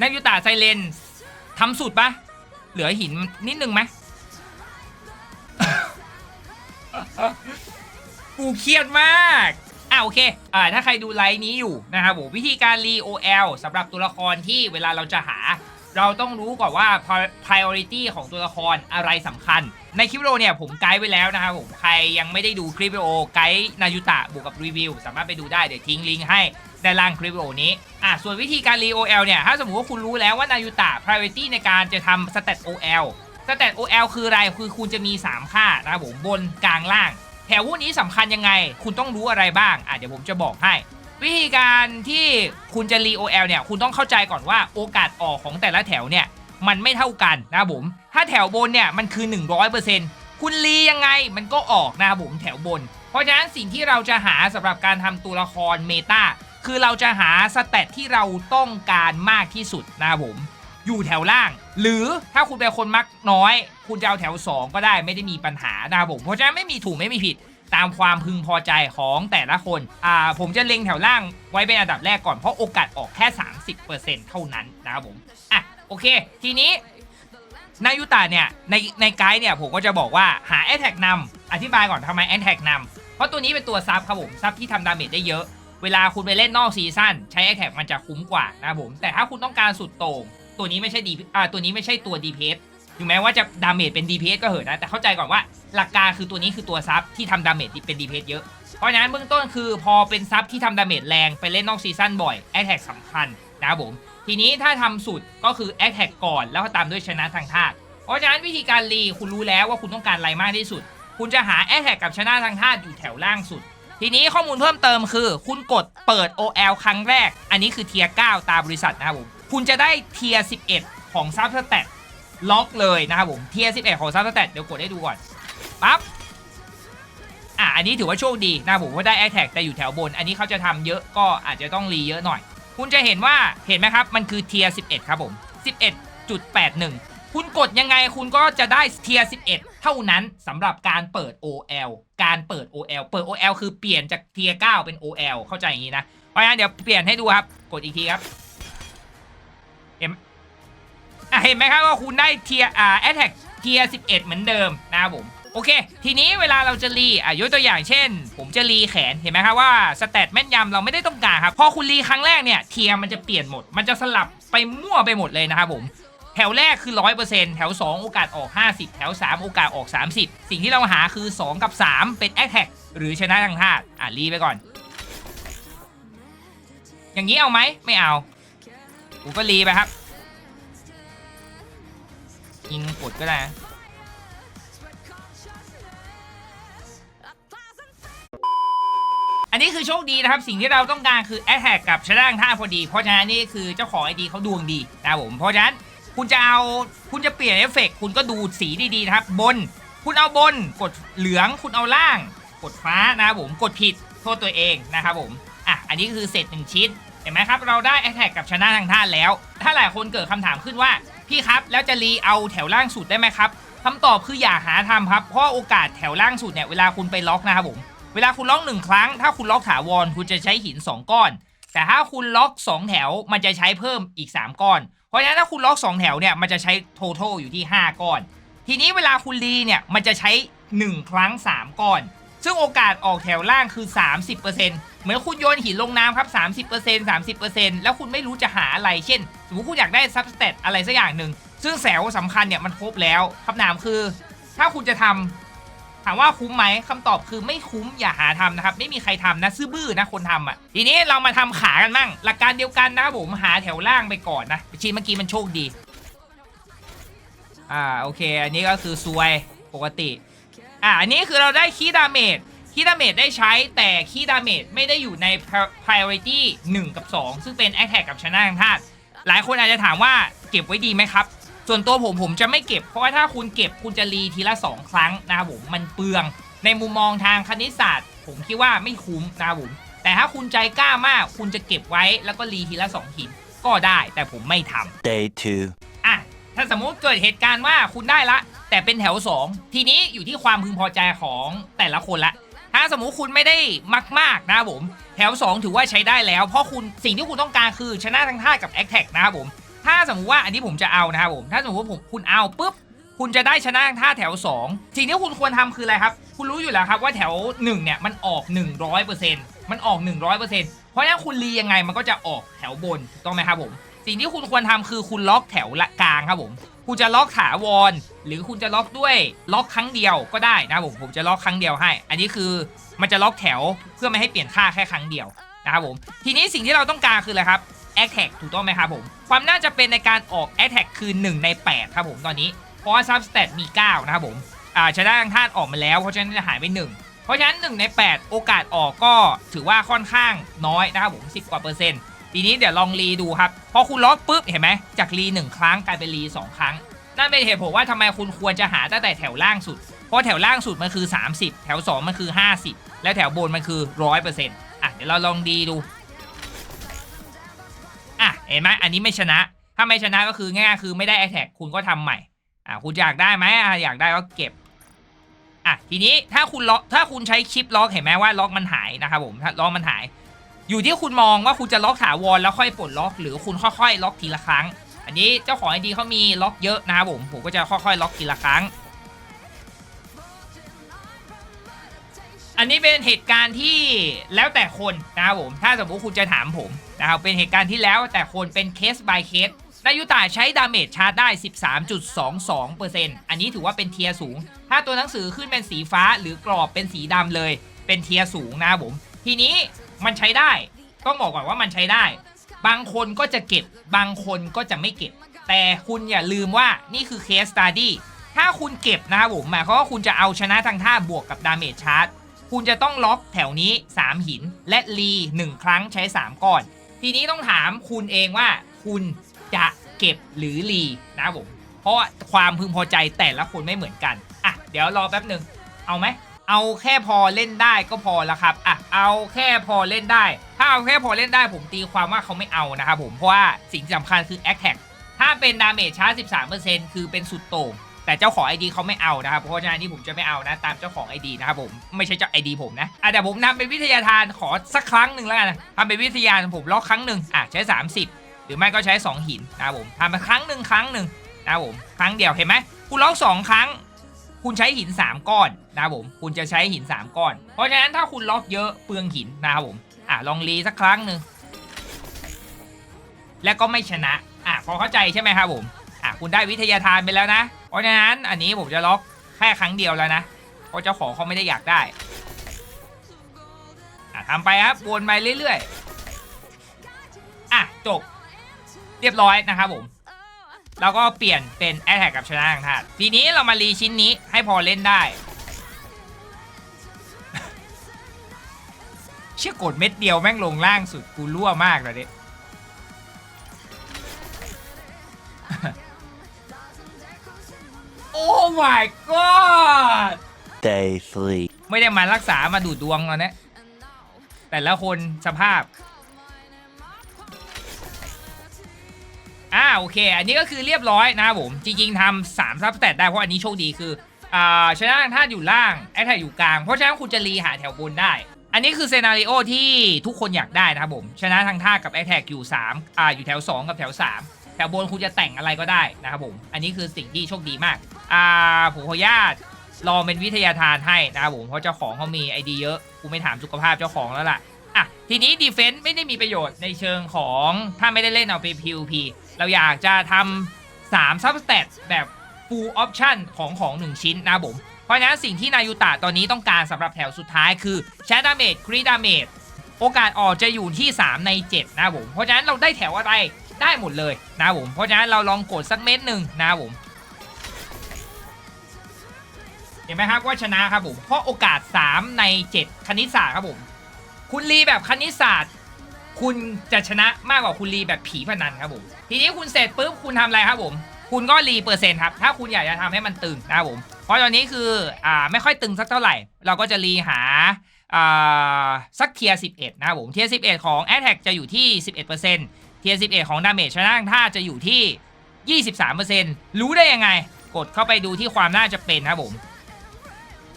นายูตาไซเลนทำสุดปะเหลือหินนิดนึงไหมกูเครียดมาก อ่าโอเค อ่าถ้าใครดูไลน์นี้อยู่นะครับผมวิธีการรีโอเอลสำหรับตัวละครที่เวลาเราจะหา เราต้องรู้ก่อนว่า priority ของตัวละครอะไรสำคัญ ในคลิปวิดีโอเนี่ยผมไกด์ไว้แล้วนะครับผมใครยังไม่ได้ดูคลิปวิดีโอไกด์นายุตะบวกกับรีวิว สามารถไปดูได้เดี๋ยวทิ้งลิงก์ให้ด้านล่างคลิปวิดีโอนี้อะส่วนวิธีการรี OL เนี่ยถ้าสมมติว่าคุณรู้แล้วว่านายุตะ priority ในการจะทำ stat OL stat OL คืออะไร คือคุณจะมี 3 ค่านะครับผมบนกลางล่าง แถวพวกนี้สำคัญยังไง คุณต้องรู้อะไรบ้าง อะเดี๋ยวผมจะบอกให้ วิธีการที่คุณจะรี OL เนี่ยคุณต้องเข้าใจก่อนว่าโอกาสออกของแต่ละแถวเนี่ยมันไม่เท่ากันนะผมถ้าแถวบนเนี่ยมันคือ 100%คุณรียังไงมันก็ออกนะผมแถวบน เพราะฉะนั้นสิ่งที่เราจะหาสำหรับการทำตัวละครเมตาคือเราจะหาสเตตที่เราต้องการมากที่สุดนะผมอยู่แถวล่าง หรือถ้าคุณเป็นคนมักน้อย คุณจะเอาแถว 2 ก็ได้ไม่ได้มีปัญหานะผมเพราะฉะนั้นไม่มีถูกไม่มีผิด ตามความพึงพอใจของแต่ละคน อ่า ผมจะเล็งแถวล่างไว้เป็นอันดับแรกก่อน เพราะโอกาสออกแค่ 30%เท่านั้นนะครับผม อะ โอเค ทีนี้นายุตะเนี่ย ในในไกด์เนี่ย ผมก็จะบอกว่าหาแอ t แทกนำอธิบายก่อนทำไมแอ t แทกนำเพราะตัวนี้เป็นตัวซับครับผม ซับที่ทำดาเมจได้เยอะ เวลาคุณไปเล่นนอกซีซั่นใช้แอ t แทกมันจะคุ้มกว่านะครับผม แต่ถ้าคุณต้องการสุดโต่งตัวนี้ไม่ใช่ดีอ่าตัวนี้ไม่ใช่ตัว DPS ถึงแม้ว่าจะดาเมจเป็น DPS ก็เหอะนะ แต่เข้าใจก่อนว่าหลักการคือตัวนี้คือตัวซับที่ทำดาเมจเป็น DPS เยอะ เพราะฉะนั้นเบื้องต้นคือพอเป็นซับที่ทำดาเมจแรงไปเล่นนอกซีซั่นบ่อยแอ t แท็กสำคัญนะครับผม ทีนี้ถ้าทำสุดก็คือแอ t แท็กก่อนแล้วก็ตามด้วยชนะทางธาตุเพราะฉะนั้นวิธีการรีคุณรู้แล้วว่าคุณต้องการอะไรมากที่สุด คุณจะหาแอ t แท็กกับชนะทางธาตุอยู่แถวล่างสุดทีนี้ข้อมูลเพิ่มเติมคือ คุณกดเปิด OL ครั้งแรก อันนี้คือเทียร์9ตามบริษัทนะครับผม คุณจะได้เทียร์11 ของซับสแตท ล็อกเลยนะครับผมเทียร์11ของซับสแตทเดี๋ยวกดให้ดูก่อนปั๊บอะอันนี้ถือว่าโชคดีนะผมว่าได้แอ t แท็กแต่อยู่แถวบน อันนี้เขาจะทำเยอะก็อาจจะต้องรีเยอะหน่อย คุณจะเห็นว่าเห็นไหมครับ มันคือเทียร์11 ครับผม 11.81 คุณกดยังไงคุณก็จะได้เทียร์11 เท่านั้นสำหรับการเปิด OL การเปิด OL เปิด OL คือเปลี่ยนจากเทียร์9เป็น OL เข้าใจอย่างนี้นะเพราะงั้นเดี๋ยวเปลี่ยนให้ดูครับ กดอีกทีครับเห็นไหม อะเห็นไหมครับว่าคุณได้เทียอ่าแอ t แทกเทียร์11 เหมือนเดิมนะครับผมโอเค ทีนี้เวลาเราจะรีอะยกตัวอย่างเช่น ผมจะรีแขนเห็นไหมครับว่าสแตทแม่นยำเราไม่ได้ต้องการครับพอคุณรีครั้งแรกเนี่ยเทียร์มันจะเปลี่ยนหมด มันจะสลับไปมั่วไปหมดเลยนะครับผมแถวแรกคือ 100%แถว 2 โอกาสออก 50 แถว 3 โอกาสออก 30 สิ่งที่เราหาคือ 2 กับ 3 เป็นแอ t แท็กหรือชนะทางธาตุอะรีไปก่อน อย่างนี้เอาไหมไม่เอากูก็รีไปครับ ยิงกดก็ได้อันนี้คือโชคดีนะครับ สิ่งที่เราต้องการคือแอ t แทกกับชนะทางท่าพอดี เพราะฉะนั้นนี่คือเจ้าของไอดีเขาดวงดีนะผมเพราะฉะนั้นคุณจะเอาคุณจะเปลี่ยนเอฟเฟกต์คุณก็ดูสีดีๆนะครับ บน คุณเอาบน กดเหลืองคุณเอาล่าง กดฟ้านะครับผมกดผิดโทษตัวเองนะครับผมอะอันนี้คือเสร็จหนึ่งชิ้นเห็นไหมครับ เราได้แอ t แทกกับชนะทางท่าแล้ว ถ้าหลายคนเกิดคำถามขึ้นว่า พี่ครับแล้วจะรีเอาแถวล่างสุดได้ไหมครับคำตอบคืออย่าหาทำครับเพราะโอกาสแถวล่างสุดเนี่ยเวลาคุณไปล็อกนะครับผมเวลาคุณล็อกหนึ่งครั้ง ถ้าคุณล็อกถาวรคุณจะใช้หิน 2 ก้อน แต่ถ้าคุณล็อก 2 แถวมันจะใช้เพิ่มอีก 3 ก้อน เพราะฉะนั้นถ้าคุณล็อก 2 แถวเนี่ยมันจะใช้โททลอยู่ที่ 5 ก้อน ทีนี้เวลาคุณรีเนี่ยมันจะใช้ 1 ครั้ง 3 ก้อน ซึ่งโอกาสออกแถวล่างคือ 30%เหมือนคุณโยนหินลงน้ำครับ 30% 30%แล้วคุณไม่รู้จะหาอะไรเช่น สมมติคุณอยากได้ซับสเตตอะไรสักอย่างหนึ่ง ซึ่งแสวสำคัญเนี่ยมันครบแล้วคำถามคือ ถ้าคุณจะทำถามว่าคุ้มไหมคำตอบคือไม่คุ้มอย่าหาทำนะครับ ไม่มีใครทำนะซื่อบื้อนะคนทำอะ ทีนี้เรามาทำขากันบ้างหลักการเดียวกันนะครับผมหาแถวล่างไปก่อนนะชิ้นเมื่อกี้มันโชคดี อ่าโอเค อันนี้ก็คือซวยปกติ อ่าอันนี้คือเราได้คีย์ดาเมจคีย์ดาเมจได้ใช้แต่คีย์ดาเมจไม่ได้อยู่ใน priority 1 กับ 2 ซึ่งเป็น attack กับชนะทางธาตุหลายคนอาจจะถามว่าเก็บไว้ดีไหมครับ ส่วนตัวผมผมจะไม่เก็บ เพราะว่าถ้าคุณเก็บคุณจะรีทีละ 2 ครั้งนะครับผมมันเปลือง ในมุมมองทางคณิตศาสตร์ ผมคิดว่าไม่คุ้มนะครับผมแต่ถ้าคุณใจกล้ามาก คุณจะเก็บไว้แล้วก็รีทีละ2หินก็ได้แต่ผมไม่ทำ Day 2. อะถ้าสมมุติเกิดเหตุการณ์ว่าคุณได้ละ แต่เป็นแถว 2 ทีนี้อยู่ที่ความพึงพอใจของแต่ละคนละ ถ้าสมมุติคุณไม่ได้มาก ๆ นะผม แถว 2 ถือว่าใช้ได้แล้ว เพราะคุณสิ่งที่คุณต้องการคือชนะทั้งท่ากับแอคแท็กนะครับผม ถ้าสมมุติว่าอันนี้ผมจะเอานะครับผม ถ้าสมมติว่าผมคุณเอาปุ๊บคุณจะได้ชนะทางท่าแถว 2 สิ่งที่คุณควรทำคืออะไรครับ คุณรู้อยู่แล้วครับว่าแถว 1 เนี่ย มันออก 100%มันออก 100%เพราะฉะนั้นคุณรียังไงมันก็จะออกแถวบนถูกต้องไหมครับผม สิ่งที่คุณควรทำคือคุณล็อกแถวละกลางครับผมคุณจะล็อกถาวร หรือคุณจะล็อกด้วยล็อกครั้งเดียวก็ได้นะครับผมผมจะล็อกครั้งเดียวให้ อันนี้คือมันจะล็อกแถวเพื่อไม่ให้เปลี่ยนค่าแค่ครั้งเดียวนะครับผมทีนี้สิ่งที่เราต้องการคืออะไรครับ a t t a c k ถูกต้องไหมครับผมความน่าจะเป็นในการออก a t t a c k คือ1 ใน 8 ครับผมตอนนี้ เพราะว่า substat มี 9 นะครับผมอ่าชนะทางท่านออกมาแล้ว เพราะฉะนั้นจะหายไป 1 เพราะฉะนั้น 1 ใน 8 โอกาสออกก็ถือว่าค่อนข้างน้อยนะครับผม 10 กว่าเปอร์เซ็นต์ ทีนี้เดี๋ยวลองรีดูครับ พอคุณล็อกปุ๊บเห็นไหมจากรี1ครั้งกลายเป็นรี2ครั้ง นั่นเป็นเหตุผลว่าทำไมคุณควรจะหาตั้งแต่แถวล่างสุด เพราะแถวล่างสุดมันคือ 30 แถว 2 มันคือ 50 แล้วแถวบนมันคือ 100%อะเดี๋ยวเราลองดีดู อะเห็นไหมอันนี้ไม่ชนะ ถ้าไม่ชนะก็คือง่ายคือไม่ได้ a t t a c k คุณก็ทำใหม่ อะคุณอยากได้ไหมอะอยากได้ก็เก็บอะทีนี้ถ้าคุณล็อกถ้าคุณใช้ชิปล็อกเห็นไหมว่าล็อกมันหายนะครับผมถ้าล็อกมันหาย อยู่ที่คุณมองว่าคุณจะล็อกถาวรแล้วค่อยปลดล็อก หรือคุณค่อยๆ ล็อกทีละครั้ง อันนี้เจ้าของไอดีเขามีล็อกเยอะนะครับผมผมก็จะค่อยๆ ล็อกทีละครั้ง อันนี้เป็นเหตุการณ์ที่แล้วแต่คนนะครับผมถ้าสมมติคุณจะถามผมนะครับเป็นเหตุการณ์ที่แล้วแต่คนเป็นเคส by เคสนายุตาใช้ดาเมจชาร์จได้ 13.22%อันนี้ถือว่าเป็นเทียสูง ถ้าตัวหนังสือขึ้นเป็นสีฟ้าหรือกรอบเป็นสีดำเลย เป็นเทียสูงนะครับผม ทีนี้ มันใช้ได้ ต้องบอกก่อนว่ามันใช้ได้ บางคนก็จะเก็บ บางคนก็จะไม่เก็บ แต่คุณอย่าลืมว่านี่คือเคสสต u d ดี้ถ้าคุณเก็บนะครับผมหมายความว่าคุณจะเอาชนะทางท่าบวกกับดาเมจชาร์จคุณจะต้องล็อกแถวนี้ 3 หินและรี1ครั้งใช้ 3 ก้อน ทีนี้ต้องถามคุณเองว่าคุณจะเก็บหรือรีนะครับผมเพราะความพึงพอใจแต่ละคนไม่เหมือนกัน อะ เดี๋ยวรอแป๊บหนึ่งเอาไหม เอาแค่พอเล่นได้ก็พอแล้วครับอะเอาแค่พอเล่นได้ ถ้าเอาแค่พอเล่นได้ผมตีความว่าเขาไม่เอานะครับผมเพราะว่าสิ่งสำคัญคือ a t t a c k ถ้าเป็นดาเมจช้าร์จ13%คือเป็นสุดโต่งแต่เจ้าของ ID เขาไม่เอานะครับ เพราะฉะนั้นนี่ผมจะไม่เอานะ ตามเจ้าของ ID นะครับผม ไม่ใช่เจ้า ID ผมนะอะแต่ผมนำเป็นวิทยาทานขอสักครั้งหนึ่งแล้วกันทำเป็นวิทยาทานผมล็อกครั้งหนึ่งอะใช้ 30 หรือไม่ก็ใช้ 2 หินนะครับผมทำไปครั้งหนึ่งครั้งหนึ่งนะครับผม ครั้งเดียวเห็นไหมคุณล็อก 2 ครั้ง คุณใช้หิน 3 ก้อนนะครับผม คุณจะใช้หิน 3 ก้อน เพราะฉะนั้นถ้าคุณล็อกเยอะเปลืองหินนะครับผม อะลองรีสักครั้งหนึ่งแล้วก็ไม่ชนะ อะพอเข้าใจใช่ไหมครับผม อะคุณได้วิทยาทานไปแล้วนะ เพราะฉะนั้นอันนี้ผมจะล็อกแค่ครั้งเดียวแล้วนะ เพราะเจ้าของเขาไม่ได้อยากได้ อะทำไปครับวนไปเรื่อยๆ อะจบ เรียบร้อยนะครับผม แล้วก็เปลี่ยนเป็นแอ t แทกกับชนะทางธาตุทีนี้เรามารีชิ้นนี้ให้พอเล่นได้ เชื่อกดเม็ดเดียวแม่งลงล่างสุดกูรั่วมากเลยดิโอ้ my god Day three. ไม่ได้มารักษามาดูดดวงแล้วนะแต่ละคนสภาพ โอเค อันนี้ก็คือเรียบร้อยนะครับผม จริงๆทำสามซับสแตทได้เพราะอันนี้โชคดีคืออ่าชนะทางท่าอยู่ล่างแอคแทอยู่กลาง เพราะฉะนั้นคุณจะรีหาแถวบนได้ อันนี้คือเซนาริโอที่ทุกคนอยากได้นะครับผม ชนะทางท่ากับแอคแทอยู่3อ่าอยู่แถว 2 กับแถว 3 แถวบนคุณจะแต่งอะไรก็ได้นะครับผม อันนี้คือสิ่งที่โชคดีมากอ่าผมขออนุญาตลองเป็นวิทยาทานให้นะครับผมเพราะเจ้าของเขามีไอดีเยอะกูไม่ถามสุขภาพเจ้าของแล้วล่ะอะทีนี้ดีเฟนต์ไม่ได้มีประโยชน์ในเชิงของถ้าไม่ได้เล่นเอาไป PVP เราอยากจะทำ3 substat แบบ full option ของของ 1 ชิ้นนะผม เพราะฉะนั้นสิ่งที่นายูตะตอนนี้ต้องการสำหรับแถวสุดท้ายคือแชดดาเมจครีดาเมจโอกาสออกจะอยู่ที่ 3 ใน 7 นะผม เพราะฉะนั้นเราได้แถวอะไรได้หมดเลยนะผม เพราะฉะนั้นเราลองกดสักเม็ดหนึ่งนะผม เห็นไหมครับว่าชนะครับผม เพราะโอกาส 3 ใน 7 คณิตศาสตร์ครับผม คุณรีแบบคณิตศาสตร์ คุณจะชนะมากกว่าคุณรีแบบผีพนันครับผมทีนี้คุณเสร็จปุ๊บคุณทำอะไรครับผม คุณก็รีเปอร์เซ็นต์ครับถ้าคุณอยากจะทำให้มันตึงนะครับผม เพราะตอนนี้คืออ่าไม่ค่อยตึงสักเท่าไหร่ เราก็จะรีหาอ่าสักเทียร์11 นะครับผมเทียร์11 ของ a t t a c k จะอยู่ที่ 11%เทียร์11 ของดาเมจชนะท่าจะอยู่ที่ 23%รู้ได้ยังไง กดเข้าไปดูที่ความน่าจะเป็นครับผม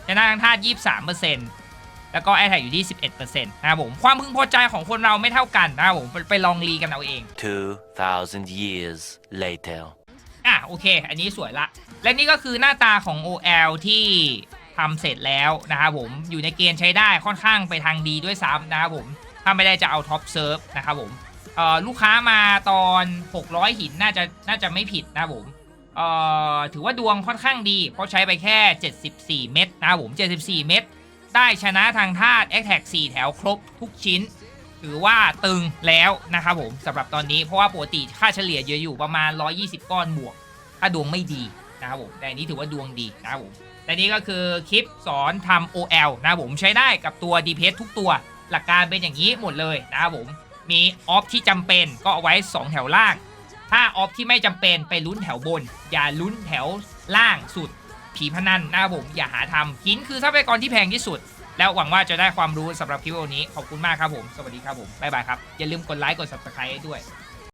ชนะท่า23%เแล้วก็แอ t แทกอยู่ที่ 11%นะครับผม ความพึงพอใจของคนเราไม่เท่ากันนะครับผมไปไปลองรีกันเอาเอง 2,000 years later. อะโอเค อันนี้สวยละ และนี่ก็คือหน้าตาของ OL ที่ทำเสร็จแล้วนะครับผมอยู่ในเกณฑ์ใช้ได้ค่อนข้างไปทางดีด้วยซ้ำนะครับผม ถ้าไม่ได้จะเอาท็อปเซิร์ฟนะครับผมเอ่อลูกค้ามาตอน 600 หินน่าจะน่าจะไม่ผิดนะครับผมเอ่อถือว่าดวงค่อนข้างดี เพราะใช้ไปแค่ 74 เม็ดนะครับผม 74 เม็ด ได้ชนะทางธาตุแอคแท็ก4แถวครบทุกชิ้น ถือว่าตึงแล้วนะครับผมสำหรับตอนนี้เพราะว่าปกติค่าเฉลี่ยเยอะอยู่ประมาณ 120 ก้อนบวก ถ้าดวงไม่ดีนะครับผมแต่อันนี้ถือว่าดวงดีนะครับผมแต่นี่ก็คือคลิปสอนทำ OL นะครับผมใช้ได้กับตัว DPS ทุกตัว หลักการเป็นอย่างนี้หมดเลยนะครับผมมีออฟที่จำเป็นก็เอาไว้ 2 แถวล่าง ถ้าออฟที่ไม่จำเป็นไปลุ้นแถวบน อย่าลุ้นแถวล่างสุด ผีพนันนะครับผมอย่าหาทำหินคือทรัพยากรที่แพงที่สุด แล้วหวังว่าจะได้ความรู้สำหรับคลิปวันนี้ ขอบคุณมากครับผม สวัสดีครับผม บ๊ายบายครับ อย่าลืมกดไลค์ กด subscribe ให้ด้วย